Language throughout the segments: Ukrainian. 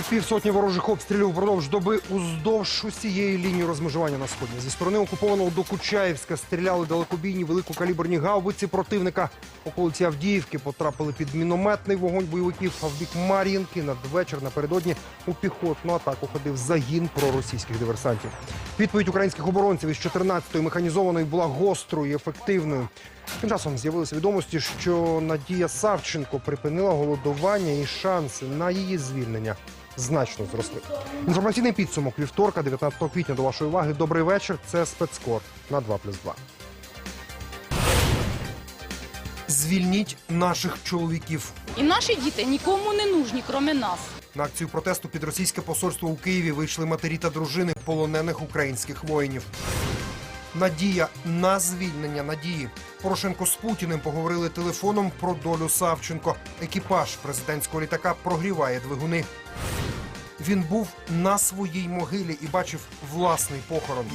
Понад півсотні ворожих обстрілів впродовж доби уздовж усієї лінії розмежування на сході. Зі сторони окупованого Докучаєвська стріляли далекобійні великокаліберні гаубиці противника. Околиці Авдіївки потрапили під мінометний вогонь бойовиків. А в бік Мар'їнки надвечір напередодні у піхотну атаку ходив загін проросійських диверсантів. Відповідь українських оборонців із 14-ї механізованої була гострою і ефективною. Тим часом з'явилися відомості, що Надія Савченко припинила голодування і шанси на її звільнення значно зросли. Інформаційний підсумок вівторка, 19 квітня. До вашої уваги. Добрий вечір. Це спецкор на 2+,2. Звільніть наших чоловіків. І наші діти нікому не нужні, крім нас. На акцію протесту під російське посольство у Києві вийшли матері та дружини полонених українських воїнів. Надія на звільнення надії. Порошенко з Путіним поговорили телефоном про долю Савченко. Екіпаж президентського літака прогріває двигуни. Він був на своїй могилі і бачив власний похорон.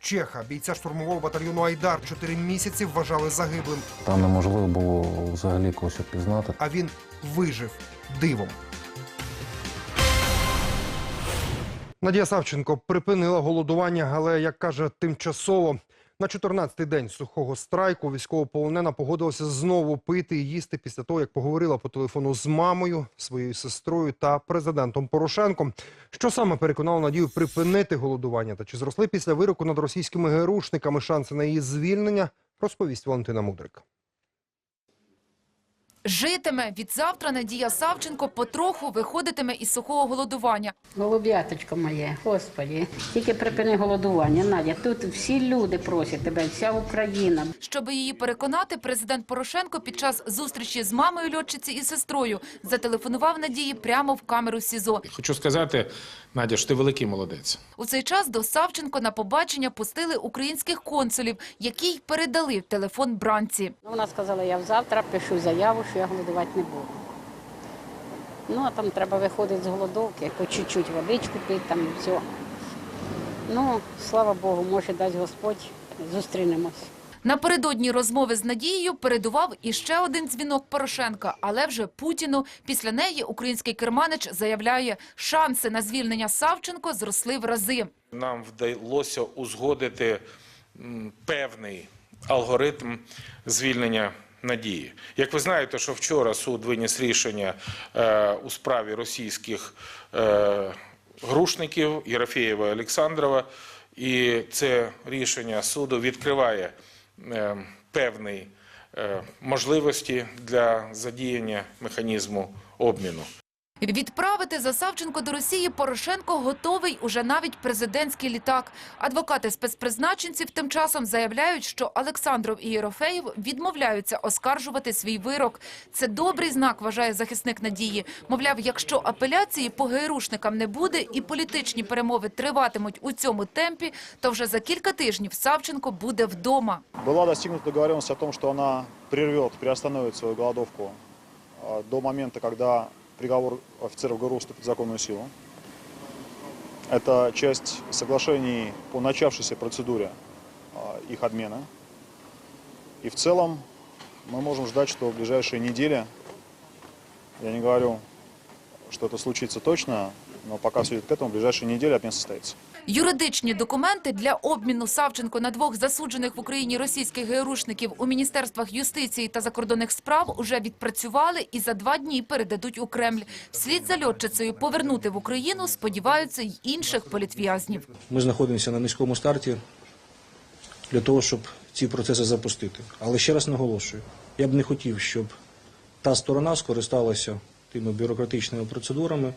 Чеха, бійця штурмового батальйону Айдар, чотири місяці вважали загиблим. Там неможливо було взагалі когось впізнати. а він вижив дивом. Надія Савченко припинила голодування, але, як каже, тимчасово. На 14-й день сухого страйку військовополонена погодилася знову пити і їсти після того, як поговорила по телефону з мамою, своєю сестрою та президентом Порошенком. Що саме переконало Надію припинити голодування та чи зросли після вироку над російськими герушниками шанси на її звільнення, розповість Валентина Мудрик. Житиме від завтра Надія Савченко потроху виходитиме із сухого голодування. Голуб'яточко моє, господі, тільки припини голодування. Надя, тут всі люди просять тебе, вся Україна. Щоб її переконати, президент Порошенко під час зустрічі з мамою льотчиці і сестрою зателефонував Надії прямо в камеру СІЗО. Хочу сказати, Надя, що ти великий молодець. У цей час до Савченко на побачення пустили українських консулів, які й передали телефон бранці. Вона сказала, я завтра пишу заяву, що я голодувати не буду. Ну, а там треба виходити з голодовки, по чуть-чуть водичку пити, там все. Ну, слава Богу, може дасть Господь, зустрінемось. Напередодні розмови з Надією передував іще один дзвінок Порошенка, але вже Путіну. Після неї український керманич заявляє, шанси на звільнення Савченко зросли в рази. Нам вдалося узгодити певний алгоритм звільнення надії. Як ви знаєте, що вчора суд виніс рішення е, у справі російських е, грушників Єрофєєва і Олександрова, і це рішення суду відкриває е, певні можливості для задіяння механізму обміну. Відправити за Савченко до Росії Порошенко готовий уже навіть президентський літак. Адвокати спецпризначенців тим часом заявляють, що Олександров і Єрофеєв відмовляються оскаржувати свій вирок. Це добрий знак, вважає захисник Надії. Мовляв, якщо апеляції по ГРУшникам не буде і політичні перемови триватимуть у цьому темпі, то вже за кілька тижнів Савченко буде вдома. Была достигнута договоренность о том, что она прервет, приостановит свою голодовку до момента, когда приговор офицеров ГРУ вступит в законную силу. Это часть соглашений по начавшейся процедуре а, их отмены. И в целом мы можем ждать, что в ближайшие недели, я не говорю, что это случится точно, но пока все идет к этому, в ближайшие недели обмен состоится. Юридичні документи для обміну Савченко на двох засуджених в Україні російських ГРУшників у міністерствах юстиції та закордонних справ уже відпрацювали і за два дні передадуть у Кремль. Вслід за льотчицею повернути в Україну сподіваються й інших політв'язнів. Ми знаходимося на низькому старті для того, щоб ці процеси запустити. Але ще раз наголошую, я б не хотів, щоб та сторона скористалася тими бюрократичними процедурами,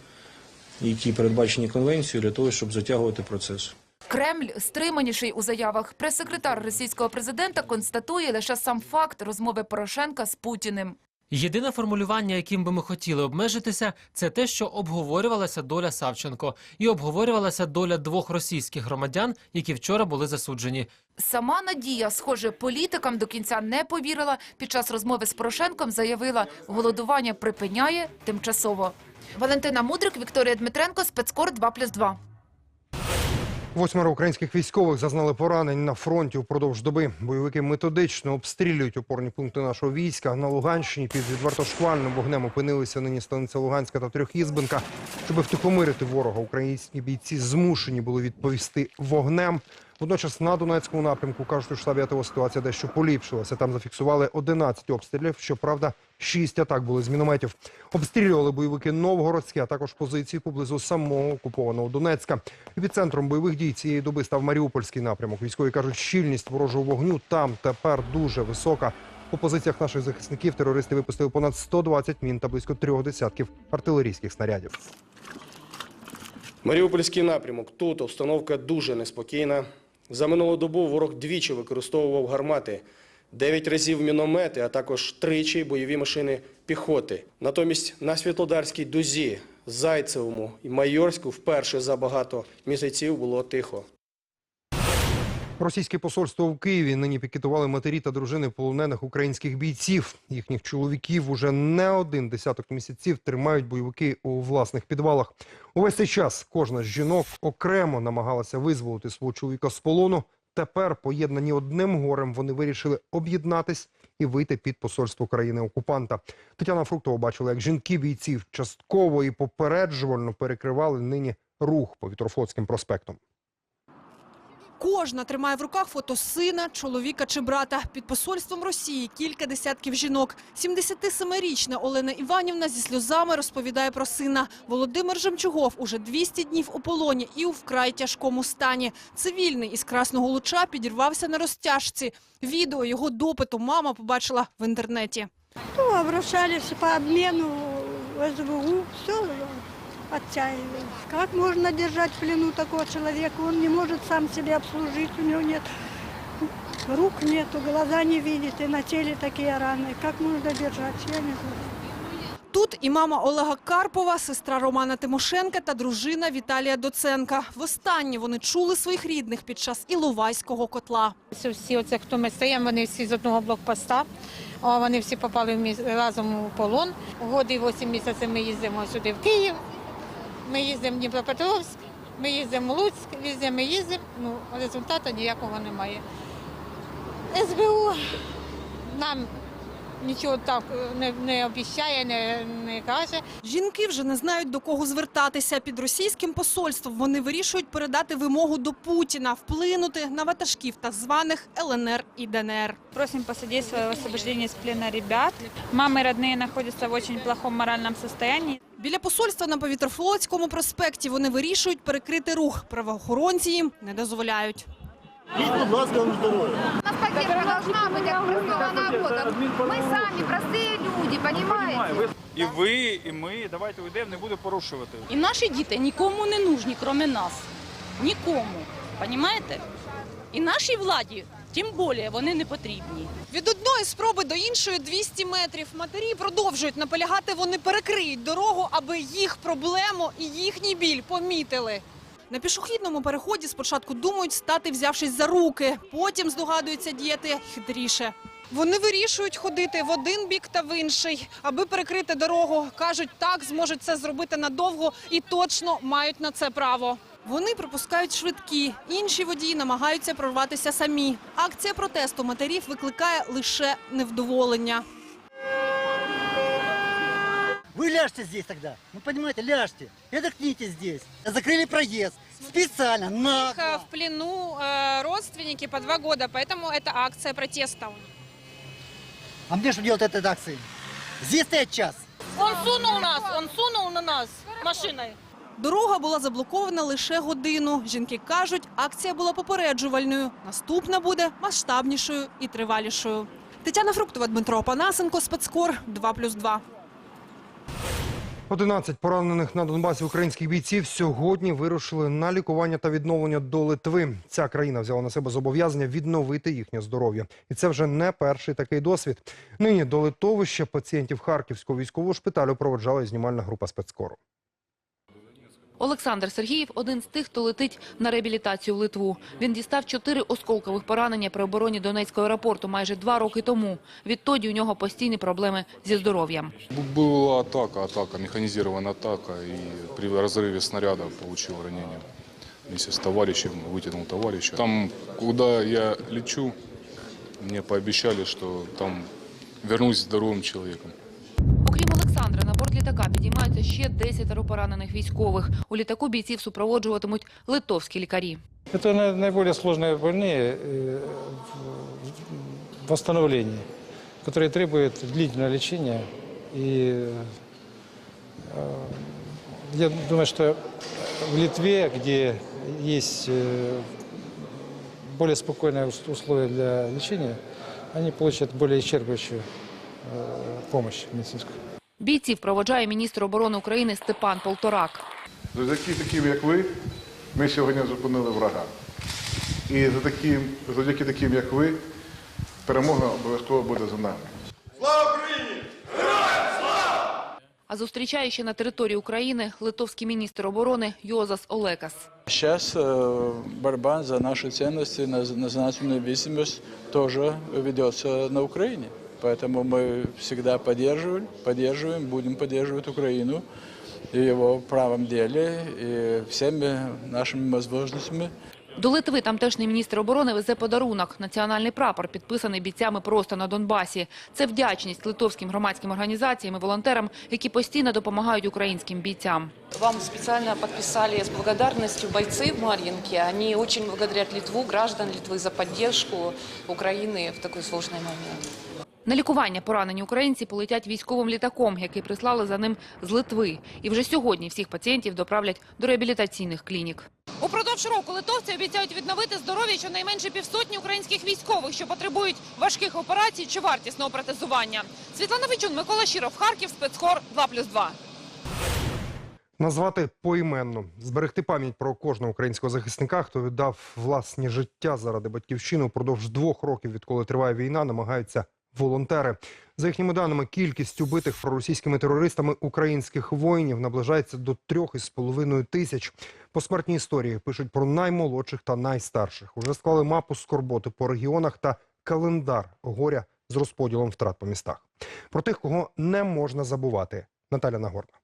які передбачені конвенцією, для того, щоб затягувати процес. Кремль стриманіший у заявах. Прес-секретар російського президента констатує лише сам факт розмови Порошенка з Путіним. Єдине формулювання, яким би ми хотіли обмежитися, це те, що обговорювалася доля Савченко і обговорювалася доля двох російських громадян, які вчора були засуджені. Сама Надія, схоже, політикам до кінця не повірила. Під час розмови з Порошенком заявила, голодування припиняє тимчасово. Валентина Мудрик, Вікторія Дмитренко, спецкор 2+,2. Восьмеро українських військових зазнали поранень на фронті упродовж доби. Бойовики методично обстрілюють опорні пункти нашого війська. На Луганщині під відвертошквальним вогнем опинилися нині станиця Луганська та Трьохізбенка. Щоб втихомирити ворога, українські бійці змушені були відповісти вогнем. Водночас на Донецькому напрямку кажуть, у штабі АТО ситуація дещо поліпшилася. Там зафіксували 11 обстрілів. Щоправда, 6 атак були з мінометів. Обстрілювали бойовики Новгородські, а також позиції поблизу самого окупованого Донецька. Епіцентром бойових дій цієї доби став Маріупольський напрямок. Військові кажуть, щільність ворожого вогню там тепер дуже висока. По позиціях наших захисників терористи випустили понад 120 мін та близько трьох десятків артилерійських снарядів. Маріупольський напрямок. Тут обстановка дуже неспокійна. За минулу добу ворог двічі використовував гармати, дев'ять разів міномети, а також тричі бойові машини піхоти. Натомість на Світлодарській дузі, Зайцевому і Майорську вперше за багато місяців було тихо. Російське посольство в Києві нині пікетували матері та дружини полонених українських бійців. Їхніх чоловіків уже не один десяток місяців тримають бойовики у власних підвалах. Увесь цей час кожна з жінок окремо намагалася визволити свого чоловіка з полону. Тепер, поєднані одним горем, вони вирішили об'єднатись і вийти під посольство країни-окупанта. Тетяна Фруктова бачила, як жінки бійців частково і попереджувально перекривали нині рух по Вітрофлотським проспектам. Кожна тримає в руках фото сина, чоловіка чи брата. Під посольством Росії кілька десятків жінок. 77-річна Олена Іванівна зі сльозами розповідає про сина. Володимир Жемчугов уже 200 днів у полоні і у вкрай тяжкому стані. Цивільний із Красного Луча підірвався на розтяжці. Відео його допиту мама побачила в інтернеті. Ну, обращались по обмену в все отчаивались. Как можно держать в плену такого человека? Он не может сам себя обслужить, у него нет рук нету, глаза не видит, и на теле такие раны. Как можно держать, я не знаю. Тут і мама Олега Карпова, сестра Романа Тимошенка та дружина Віталія Доценка. Востаннє вони чули своїх рідних під час Іловайського котла. Це всі, оце хто ми стоїмо, вони всі з одного блокпоста. Вони всі попали в міс- разом у полон. Годи і 8 місяців ми їздимо сюди в Київ, ми їздимо в Дніпропетровськ, ми їздимо в Луцьк, ми їздимо, ну, результату ніякого немає. СБУ нам нічого так не, не обіцяє, не, не каже. Жінки вже не знають до кого звертатися. Під російським посольством вони вирішують передати вимогу до Путіна, вплинути на ватажків так званих ЛНР і ДНР. Просим посодействовать в освобождении с плена ребят. Мамы родные находятся в очень плохом моральном состоянии. Біля посольства на Повітрофлотському проспекті вони вирішують перекрити рух. Правоохоронці їм не дозволяють. должна быть как простого народа. Мы сами простые люди, понимаете? І ви, і ми. Давайте уйдемо, не буду порушувати. І наші діти нікому не нужні, крім нас. Нікому. Понімаєте? І нашій владі, тим більше, вони не потрібні. Від одної спроби до іншої 200 метрів. Матері продовжують наполягати, вони перекриють дорогу, аби їх проблему і їхній біль помітили. На пішохідному переході спочатку думають стати, взявшись за руки, потім здогадуються діяти хитріше. Вони вирішують ходити в один бік та в інший, аби перекрити дорогу. Кажуть, так зможуть це зробити надовго і точно мають на це право. Вони пропускають швидкі, інші водії намагаються прорватися самі. Акція протесту матерів викликає лише невдоволення. Вы ляжьте здесь тогда. Ну, понимаете, ляжьте. И отдохните здесь. Закрыли проезд. Специально, нагло. в плену э, родственники по два года, поэтому это акция протеста. А мне что делать этой акции? Здесь стоять час. Он сунул нас, он сунул на нас машиной. Дорога була заблокована лише годину. Жінки кажуть, акція була попереджувальною. Наступна буде масштабнішою і тривалішою. Тетяна Фруктова, Дмитро Панасенко, спецкор 2+,2. 11 поранених на Донбасі українських бійців сьогодні вирушили на лікування та відновлення до Литви. Ця країна взяла на себе зобов'язання відновити їхнє здоров'я, і це вже не перший такий досвід. Нині до литовища пацієнтів Харківського військового шпиталю проведжала знімальна група спецкору. Олександр Сергіїв – один з тих, хто летить на реабілітацію в Литву. Він дістав чотири осколкових поранення при обороні Донецького аеропорту майже два роки тому. Відтоді у нього постійні проблеми зі здоров'ям. Була атака, атака, механізована атака, і при розриві снаряда отримав ранення. вместе с товарищем вытянул товарища. Там, куда я лечу, мне пообещали, что там вернусь здоровым человеком. Окрім Олександра, на борт літака підіймаються ще 10 поранених військових. У літаку бійців супроводжуватимуть литовські лікарі. Это на- наиболее сложные больные э, в восстановлении, которые требуют длительного лечения. И э, я думаю, что в Литве, где есть э, более спокойные ус- условия для лечения, они получат более исчерпывающую э, помощь медицинскую. Бійців проводжає міністр оборони України Степан Полторак. Завдяки таким, як ви, ми сьогодні зупинили врага. І за таким, завдяки таким, як ви, перемога обов'язково буде за нами. Слава Україні! Героям слава! А зустрічає ще на території України литовський міністр оборони Йозас Олекас. Сейчас э, борьба за наши ценности, на- за национальную независимость тоже ведется на Украине. Поэтому мы всегда поддерживали, поддерживаем, будем поддерживать Украину и его в правом деле и всеми нашими возможностями. До Литви тамтешній міністр оборони везе подарунок – національний прапор, підписаний бійцями просто на Донбасі. Це вдячність литовським громадським організаціям і волонтерам, які постійно допомагають українським бійцям. Вам специально подписали с благодарностью бойцы в Марьинке. Они очень благодарят Литву, граждан Литвы за поддержку Украины в такой сложный момент. На лікування поранені українці полетять військовим літаком, який прислали за ним з Литви. І вже сьогодні всіх пацієнтів доправлять до реабілітаційних клінік. Упродовж року литовці обіцяють відновити здоров'я щонайменше півсотні українських військових, що потребують важких операцій чи вартісного протезування. Світлана Вичун, Микола Щиров, Харків, спецхор 2+,2. Назвати поіменно, зберегти пам'ять про кожного українського захисника, хто віддав власні життя заради батьківщини упродовж двох років, відколи триває війна, намагаються волонтери. За їхніми даними, кількість убитих проросійськими терористами українських воїнів наближається до трьох із половиною тисяч. Посмертні історії пишуть про наймолодших та найстарших. Уже склали мапу скорботи по регіонах та календар горя з розподілом втрат по містах. Про тих, кого не можна забувати. Наталя Нагорна.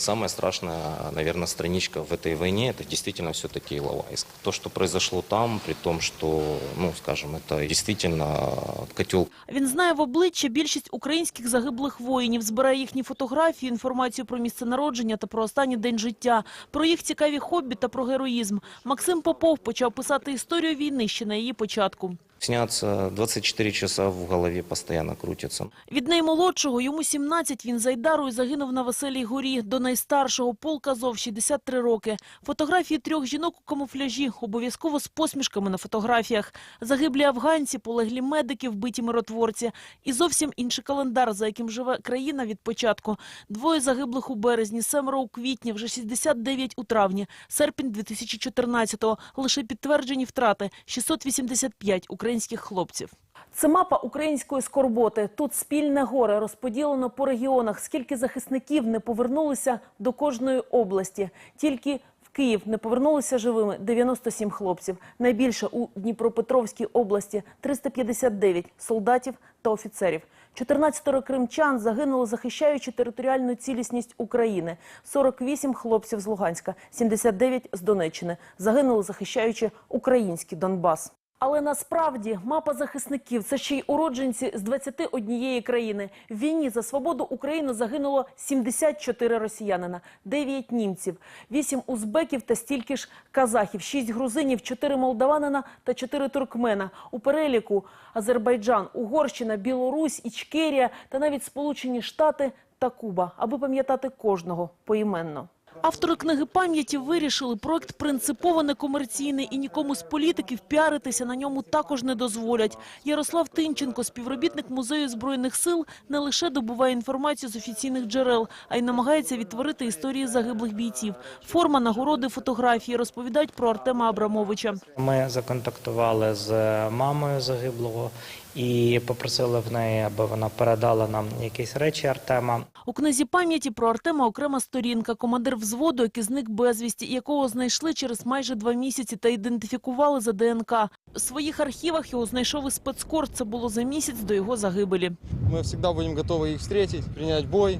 Самая страшная, наверное, страничка в этой войне – это действительно все-таки Иловайск. То, что произошло там, при том, что, ну, скажем, это действительно котел Він знає в обличчя більшість українських загиблих воїнів, збирає їхні фотографії, інформацію про місце народження та про останній день життя, про їх цікаві хобі та про героїзм. Максим Попов почав писати історію війни ще на її початку. снятся, 24 часа в голове постоянно крутятся. Від наймолодшого йому 17, він за Айдарою загинув на Веселій горі. До найстаршого полк Азов 63 роки. Фотографії трьох жінок у камуфляжі, обов'язково з посмішками на фотографіях. Загиблі афганці, полеглі медики, вбиті миротворці. І зовсім інший календар, за яким живе країна від початку. Двоє загиблих у березні, семеро у квітні, вже 69 у травні, серпень 2014-го. Лише підтверджені втрати – 685 українських хлопців. Це мапа української скорботи. Тут спільне горе розподілено по регіонах. Скільки захисників не повернулися до кожної області. Тільки в Київ не повернулися живими 97 хлопців. Найбільше у Дніпропетровській області 359 солдатів та офіцерів. 14 кримчан загинуло, захищаючи територіальну цілісність України. 48 хлопців з Луганська, 79 з Донеччини. Загинули, захищаючи український Донбас. Але насправді мапа захисників це ще й уродженці з 21 країни. В війні за свободу України загинуло 74 росіянина, 9 німців, 8 узбеків та стільки ж казахів, 6 грузинів, 4 молдаванина та 4 туркмена. У переліку Азербайджан, Угорщина, Білорусь, Ічкерія та навіть Сполучені Штати та Куба, аби пам'ятати кожного поіменно. Автори книги пам'яті вирішили, проект принципово некомерційний і нікому з політиків піаритися на ньому також не дозволять. Ярослав Тинченко, співробітник Музею Збройних сил, не лише добуває інформацію з офіційних джерел, а й намагається відтворити історії загиблих бійців. Форма, нагороди, фотографії розповідають про Артема Абрамовича. Ми законтактували з мамою загиблого і попросили в неї, аби вона передала нам якісь речі Артема. У книзі пам'яті про Артема окрема сторінка. Командир взводу, який зник безвісті, якого знайшли через майже два місяці та ідентифікували за ДНК. У своїх архівах його знайшов і спецкор. Це було за місяць до його загибелі. Ми завжди будемо готові їх зустріти, прийняти бой,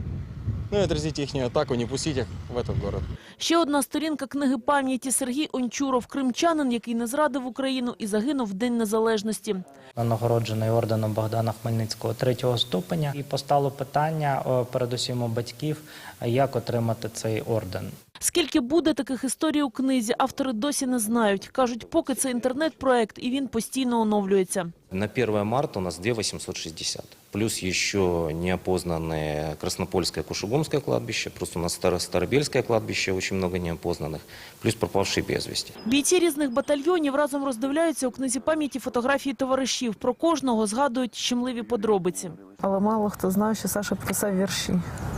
ну и отразить их атаку, не пустить их в этот город. Ще одна сторінка книги пам'яті Сергій Ончуров, кримчанин, який не зрадив Україну і загинув в День Незалежності. Нагороджений орденом Богдана Хмельницького третього ступеня. І постало питання, е, передусім у батьків, як отримати цей орден. Скільки буде таких історій у книзі, автори досі не знають. Кажуть, поки це інтернет-проект, і він постійно оновлюється. На 1 марта у нас 2860. Плюс еще неопознанное Краснопольское, Кушугумское кладбище. Просто у нас Старо- Старобельское кладбище, очень много неопознанных. Плюс пропавшие без вести. Бійці різних батальйонів разом роздивляються у книзі пам'яті фотографії товаришів. Про кожного згадують щемливі подробиці. Але мало хто знає, що Саша писав вірші.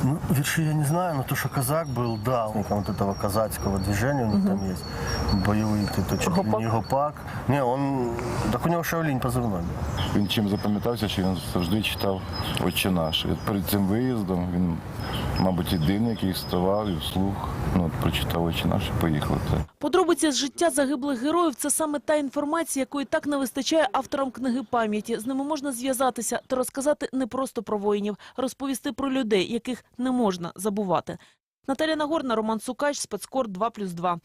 Ну, верши я не знаю, но то, что казак был, да, вот этого казацкого движения у них там есть. Боевые, ты то чуть ли не гопак. Не, он, так у него Шаолинь позывной. Він чим запам'ятався, що він завжди читав «Отче наш». І перед цим виїздом він, мабуть, єдиний, який вставав і вслух ну, прочитав «Отче наш» і поїхав. Подробиці з життя загиблих героїв – це саме та інформація, якої так не вистачає авторам книги пам'яті. З ними можна зв'язатися та розказати не просто про воїнів, розповісти про людей, яких не можна забувати. Наталя Нагорна, Роман Сукач, спецкор 2+,2.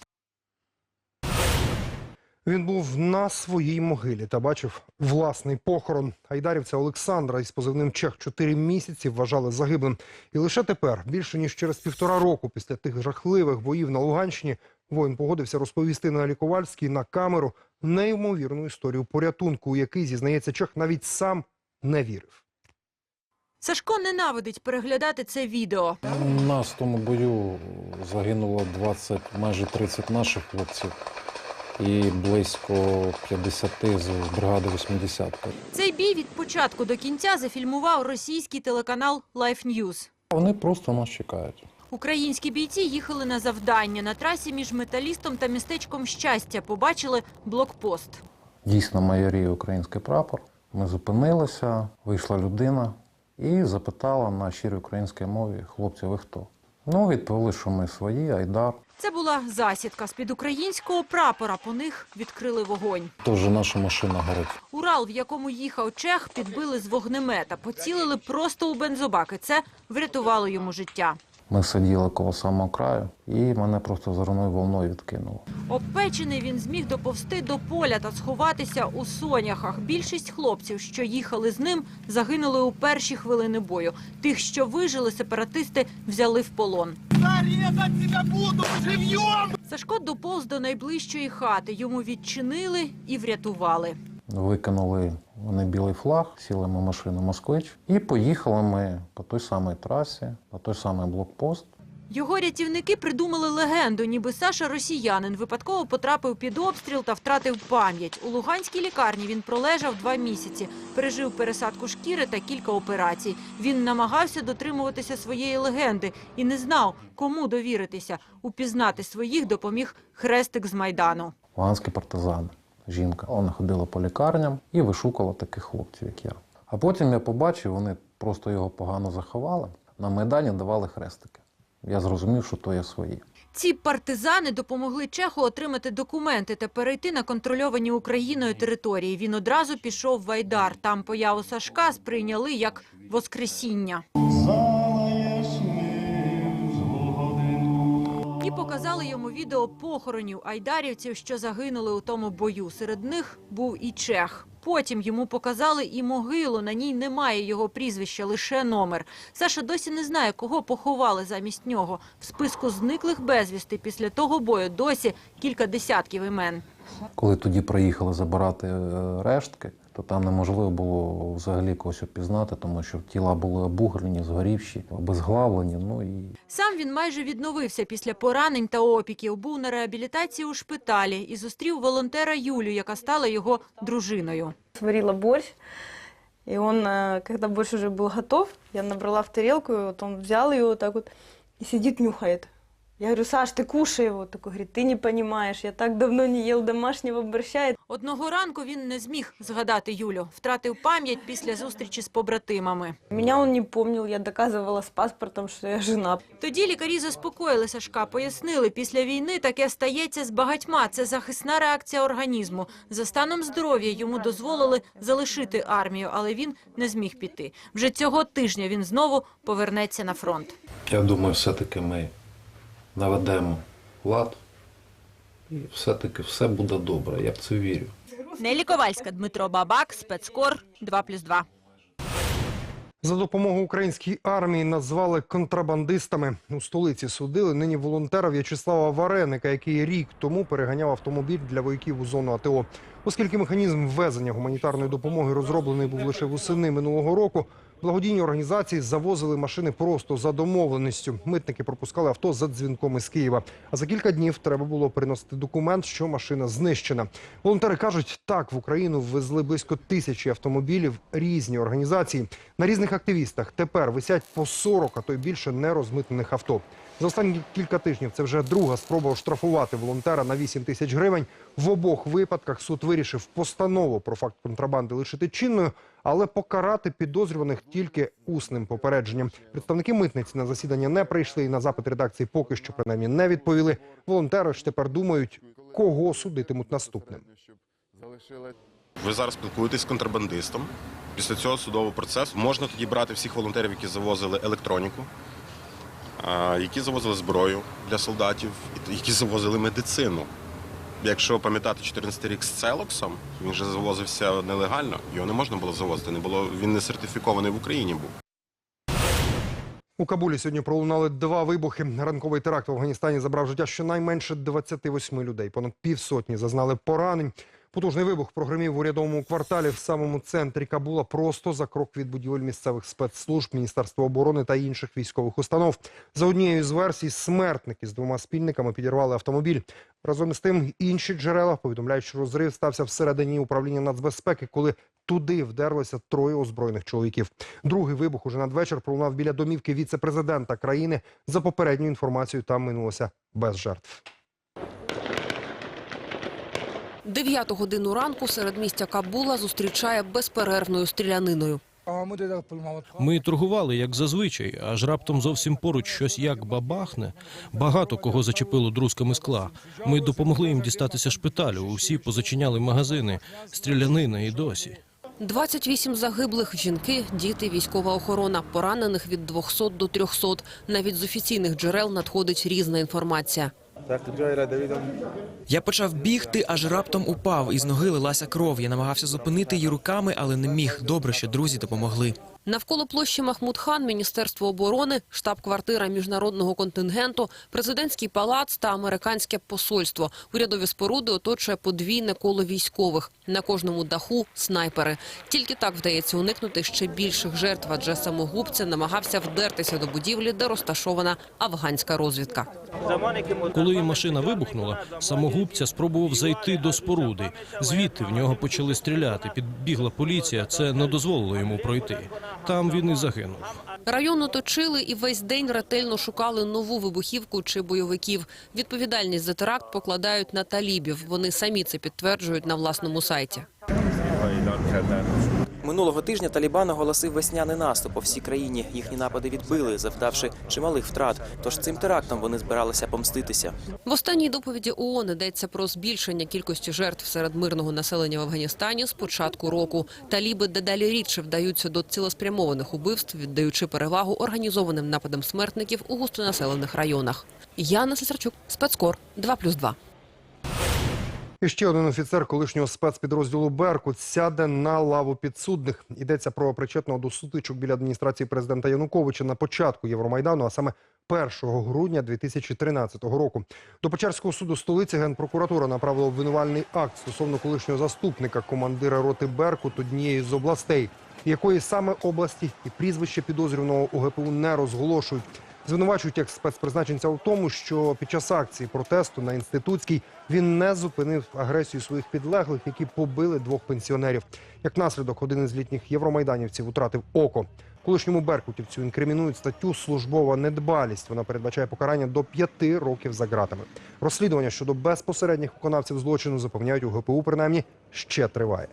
Він був на своїй могилі та бачив власний похорон. Айдарівця Олександра із позивним Чех чотири місяці вважали загиблим. І лише тепер, більше ніж через півтора року після тих жахливих боїв на Луганщині, воїн погодився розповісти на Лікувальській на камеру неймовірну історію порятунку, у який, зізнається, Чех навіть сам не вірив. Сашко ненавидить переглядати це відео. У нас в тому бою загинуло 20, майже 30 наших хлопців і близько 50 з бригади 80 Цей бій від початку до кінця зафільмував російський телеканал Life News. Вони просто нас чекають. Українські бійці їхали на завдання. На трасі між металістом та містечком щастя побачили блокпост. Дійсно майоріє український прапор. Ми зупинилися, вийшла людина і запитала на щирій українській мові, хлопці, ви хто? Ну, відповіли, що ми свої, Айдар. Це була засідка з-під українського прапора. По них відкрили вогонь. Тож наша машина горить. Урал, в якому їхав Чех, підбили з вогнемета. Поцілили просто у бензобаки. Це врятувало йому життя. Ми сиділи коло самого краю, і мене просто зорною волною відкинуло. Обпечений він зміг доповсти до поля та сховатися у соняхах. Більшість хлопців, що їхали з ним, загинули у перші хвилини бою. Тих, що вижили, сепаратисти взяли в полон. Сашко доповз до найближчої хати. Йому відчинили і врятували. Викинули вони білий флаг, сіли ми в машину Москвич і поїхали ми по той самій трасі, по той самий блокпост. Його рятівники придумали легенду, ніби Саша росіянин випадково потрапив під обстріл та втратив пам'ять. У Луганській лікарні він пролежав два місяці, пережив пересадку шкіри та кілька операцій. Він намагався дотримуватися своєї легенди і не знав, кому довіритися. Упізнати своїх допоміг хрестик з Майдану. Луганські партизани. Жінка. Вона ходила по лікарням і вишукувала таких хлопців, як я. А потім я побачив, вони просто його погано заховали. На Майдані давали хрестики. Я зрозумів, що то є свої. Ці партизани допомогли Чеху отримати документи та перейти на контрольовані Україною території. Він одразу пішов в Айдар. Там появу Сашка сприйняли як воскресіння. Показали йому відео похоронів айдарівців, що загинули у тому бою. Серед них був і чех. Потім йому показали і могилу. На ній немає його прізвища, лише номер. Саша досі не знає, кого поховали замість нього. В списку зниклих безвісти після того бою досі кілька десятків імен. Коли тоді приїхали забирати е, рештки, то там неможливо було взагалі когось опізнати, тому що тіла були обуглені, згорівші, обезглавлені. Ну і Сам він майже відновився після поранень та опіків. Був на реабілітації у шпиталі і зустрів волонтера Юлю, яка стала його дружиною. Сварила борщ, и он, э, когда борщ уже был готов, я набрала в тарелку, и вот он взял ее вот так вот и сидит, нюхает. Я говорю, Саш, ты кушай его. Такой говорит, ты не понимаешь, я так давно не ел домашнего борща. Одного ранку він не зміг згадати Юлю. Втратив пам'ять після зустрічі з побратимами. Меня он не помнил, я доказывала с паспортом, что я жена. Тоді лікарі заспокоїли Сашка, пояснили, після війни таке стається з багатьма. Це захисна реакція організму. За станом здоров'я йому дозволили залишити армію, але він не зміг піти. Вже цього тижня він знову повернеться на фронт. Я думаю, все-таки ми наведемо лад, і все-таки все буде добре. Я в це вірю. Нелі Ковальська, Дмитро Бабак, спецкор 2+,2. За допомогу українській армії назвали контрабандистами. У столиці судили нині волонтера В'ячеслава Вареника, який рік тому переганяв автомобіль для вояків у зону АТО. Оскільки механізм ввезення гуманітарної допомоги розроблений був лише восени минулого року, благодійні організації завозили машини просто за домовленістю. Митники пропускали авто за дзвінком із Києва. А за кілька днів треба було приносити документ, що машина знищена. Волонтери кажуть, так в Україну ввезли близько тисячі автомобілів різні організації. На різних активістах тепер висять по 40, а то й більше нерозмитнених авто. За останні кілька тижнів це вже друга спроба оштрафувати волонтера на 8 тисяч гривень. В обох випадках суд вирішив постанову про факт контрабанди лишити чинною, але покарати підозрюваних тільки усним попередженням. Представники митниці на засідання не прийшли і на запит редакції поки що принаймні не відповіли. Волонтери ж тепер думають, кого судитимуть наступним. Ви зараз спілкуєтесь з контрабандистом. Після цього судового процесу можна тоді брати всіх волонтерів, які завозили електроніку, які завозили зброю для солдатів, які завозили медицину. Якщо пам'ятати 14 рік з Целоксом, він же завозився нелегально, його не можна було завозити. Не було він не сертифікований в Україні був. У Кабулі сьогодні пролунали два вибухи. Ранковий теракт в Афганістані забрав життя щонайменше 28 людей. Понад півсотні зазнали поранень. Потужний вибух прогремів в урядовому кварталі в самому центрі Кабула, просто за крок від будівель місцевих спецслужб, Міністерства оборони та інших військових установ. За однією з версій, смертники з двома спільниками підірвали автомобіль. Разом із тим, інші джерела повідомляють, що розрив стався всередині управління нацбезпеки, коли туди вдерлося троє озброєних чоловіків. Другий вибух уже надвечір пролунав біля домівки віце-президента країни. За попередньою інформацією, там минулося без жертв. Дев'яту годину ранку серед містя Кабула зустрічає безперервною стріляниною. Ми торгували як зазвичай, аж раптом зовсім поруч щось як бабахне. Багато кого зачепило друзками скла. Ми допомогли їм дістатися шпиталю. Усі позачиняли магазини. Стрілянина і досі. 28 загиблих – жінки, діти, військова охорона, поранених від 200 до 300. Навіть з офіційних джерел надходить різна інформація. Я почав бігти, аж раптом упав. Із ноги лилася кров. Я намагався зупинити її руками, але не міг. Добре, що друзі допомогли. Навколо площі Махмуд-хан, Міністерство оборони, штаб-квартира міжнародного контингенту, президентський палац та американське посольство. Урядові споруди оточує подвійне коло військових. На кожному даху – снайпери. Тільки так вдається уникнути ще більших жертв, адже самогубця намагався вдертися до будівлі, де розташована афганська розвідка. Коли машина вибухнула, самогубця спробував зайти до споруди. Звідти в нього почали стріляти. Підбігла поліція. Це не дозволило йому пройти. Там він і загинув. Район оточили і весь день ретельно шукали нову вибухівку чи бойовиків. Відповідальність за теракт покладають на талібів. Вони самі це підтверджують на власному сайті. Минулого тижня Талібан оголосив весняний наступ по всій країні. Їхні напади відбили, завдавши чималих втрат. Тож цим терактом вони збиралися помститися. В останній доповіді ООН йдеться про збільшення кількості жертв серед мирного населення в Афганістані з початку року. Таліби дедалі рідше вдаються до цілеспрямованих убивств, віддаючи перевагу організованим нападам смертників у густонаселених районах. Яна Сесарчук, спецкор 2+,2. І ще один офіцер колишнього спецпідрозділу Беркут сяде на лаву підсудних. Йдеться про причетного до сутичок біля адміністрації президента Януковича на початку Євромайдану, а саме 1 грудня 2013 року. До Печерського суду столиці генпрокуратура направила обвинувальний акт стосовно колишнього заступника командира роти Беркут однієї з областей, якої саме області і прізвище підозрюваного у ГПУ не розголошують. Звинувачують як спецпризначенця у тому, що під час акції протесту на інститутській він не зупинив агресію своїх підлеглих, які побили двох пенсіонерів. Як наслідок, один із літніх євромайданівців втратив око. Колишньому беркутівцю інкримінують статтю службова недбалість. Вона передбачає покарання до п'яти років за ґратами. Розслідування щодо безпосередніх виконавців злочину запевняють у ГПУ, принаймні ще триває.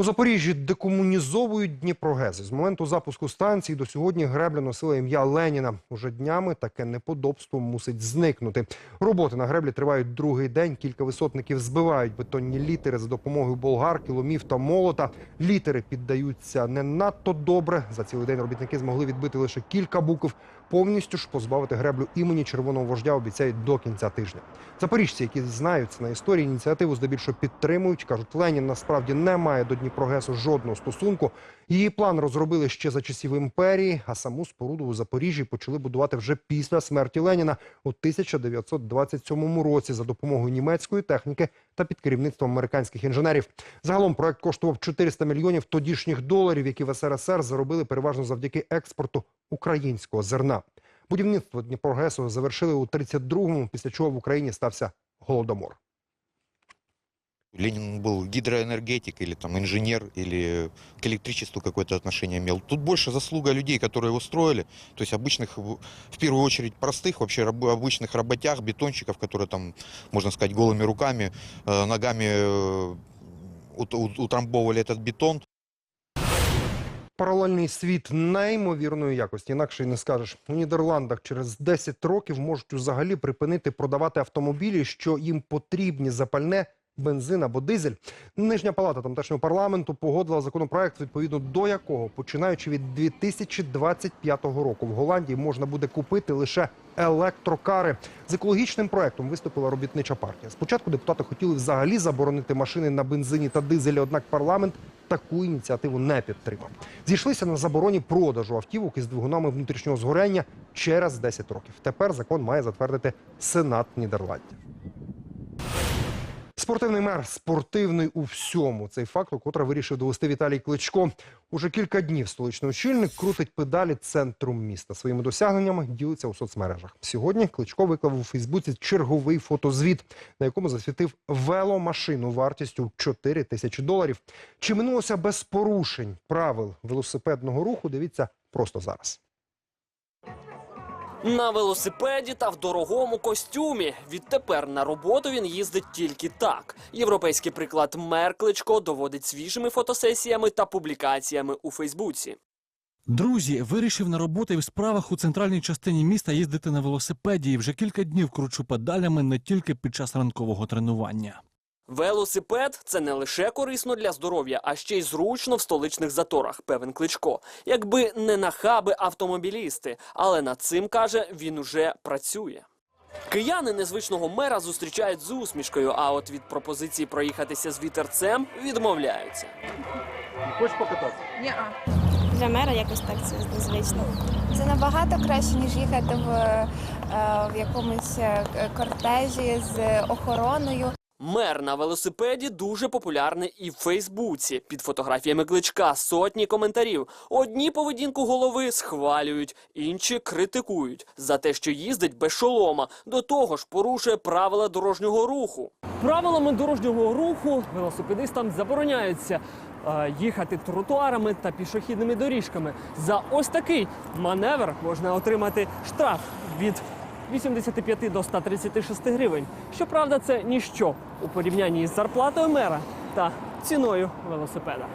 У Запоріжжі декомунізовують Дніпрогези. З моменту запуску станції до сьогодні гребля носила ім'я Леніна. Уже днями таке неподобство мусить зникнути. Роботи на греблі тривають другий день. Кілька висотників збивають бетонні літери за допомогою болгарки, ломів та молота. Літери піддаються не надто добре. За цілий день робітники змогли відбити лише кілька букв. Повністю ж позбавити греблю імені червоного вождя обіцяють до кінця тижня. Запоріжці, які знаються на історії, ініціативу здебільшого підтримують. кажуть, Ленін насправді не має до Дніпрогесу жодного стосунку. Її план розробили ще за часів імперії, а саму споруду у Запоріжжі почали будувати вже після смерті Леніна у 1927 році за допомогою німецької техніки та під керівництвом американських інженерів. Загалом проект коштував 400 мільйонів тодішніх доларів, які в СРСР заробили переважно завдяки експорту українського зерна. Будівництво Дніпрогесу завершили у 32-му, після чого в Україні стався голодомор. Ленин был гидроэнергетик или там инженер, или к электричеству какое-то отношение имел. Тут больше заслуга людей, которые его строили, то есть обычных, в в первую очередь простых, вообще раб- обычных работяг, бетонщиков, которые там, можно сказать, голыми руками, э, ногами э, ут- ут- утрамбовывали этот бетон. Паралельний світ неймовірної якості, інакше й не скажеш. У Нідерландах через 10 років можуть взагалі припинити продавати автомобілі, що їм потрібні запальне. Бензин або дизель. Нижня палата тамтешнього парламенту погодила законопроект, відповідно до якого, починаючи від 2025 року, в Голландії можна буде купити лише електрокари. З екологічним проектом виступила робітнича партія. Спочатку депутати хотіли взагалі заборонити машини на бензині та дизелі, однак парламент таку ініціативу не підтримав. Зійшлися на забороні продажу автівок із двигунами внутрішнього згоряння через 10 років. Тепер закон має затвердити Сенат Нідерландів. Спортивний мер спортивний у всьому. Цей факт, котре вирішив довести Віталій Кличко. Уже кілька днів столичний очільник крутить педалі центру міста. Своїми досягненнями ділиться у соцмережах. Сьогодні Кличко виклав у Фейсбуці черговий фотозвіт, на якому засвітив веломашину вартістю 4 тисячі доларів. Чи минулося без порушень правил велосипедного руху? Дивіться просто зараз. На велосипеді та в дорогому костюмі. Відтепер на роботу він їздить тільки так. Європейський приклад мер Кличко доводить свіжими фотосесіями та публікаціями у Фейсбуці. Друзі, вирішив на роботи в справах у центральній частині міста їздити на велосипеді і вже кілька днів кручу педалями не тільки під час ранкового тренування. Велосипед це не лише корисно для здоров'я, а ще й зручно в столичних заторах, певен Кличко. Якби не нахаби автомобілісти, але над цим каже, він уже працює. Кияни незвичного мера зустрічають з усмішкою, а от від пропозиції проїхатися з вітерцем відмовляються. Хочеш покататися? Ні. Для мера якось так це незвично. Це набагато краще, ніж їхати в, е, в якомусь е, кортежі з охороною. Мер на велосипеді дуже популярний і в Фейсбуці. Під фотографіями кличка сотні коментарів. Одні поведінку голови схвалюють, інші критикують за те, що їздить без шолома. До того ж, порушує правила дорожнього руху. Правилами дорожнього руху велосипедистам забороняється е, їхати тротуарами та пішохідними доріжками. За ось такий маневр можна отримати штраф від 85 до 136 гривень. Щоправда, це ніщо у порівнянні із зарплатою мера та ціною велосипеда.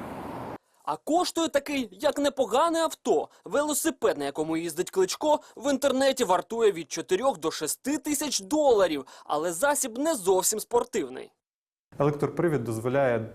А коштує такий, як непогане авто. Велосипед, на якому їздить кличко, в інтернеті вартує від 4 до 6 тисяч доларів, але засіб не зовсім спортивний. Електропривід дозволяє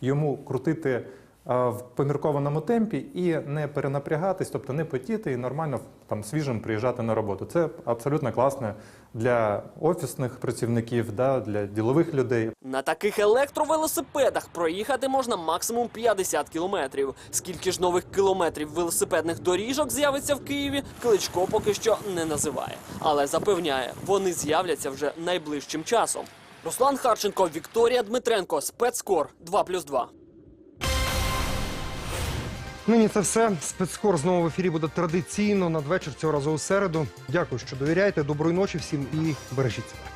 йому крутити в поміркованому темпі і не перенапрягатись, тобто не потіти і нормально там свіжим приїжджати на роботу. Це абсолютно класно для офісних працівників, да, для ділових людей. На таких електровелосипедах проїхати можна максимум 50 кілометрів. Скільки ж нових кілометрів велосипедних доріжок з'явиться в Києві, Кличко поки що не називає, але запевняє, вони з'являться вже найближчим часом. Руслан Харченко, Вікторія Дмитренко, спецкор 2+,2. Нині це все. Спецкор знову в ефірі буде традиційно надвечір цього разу у середу. Дякую, що довіряєте. Доброї ночі всім і бережіть себе.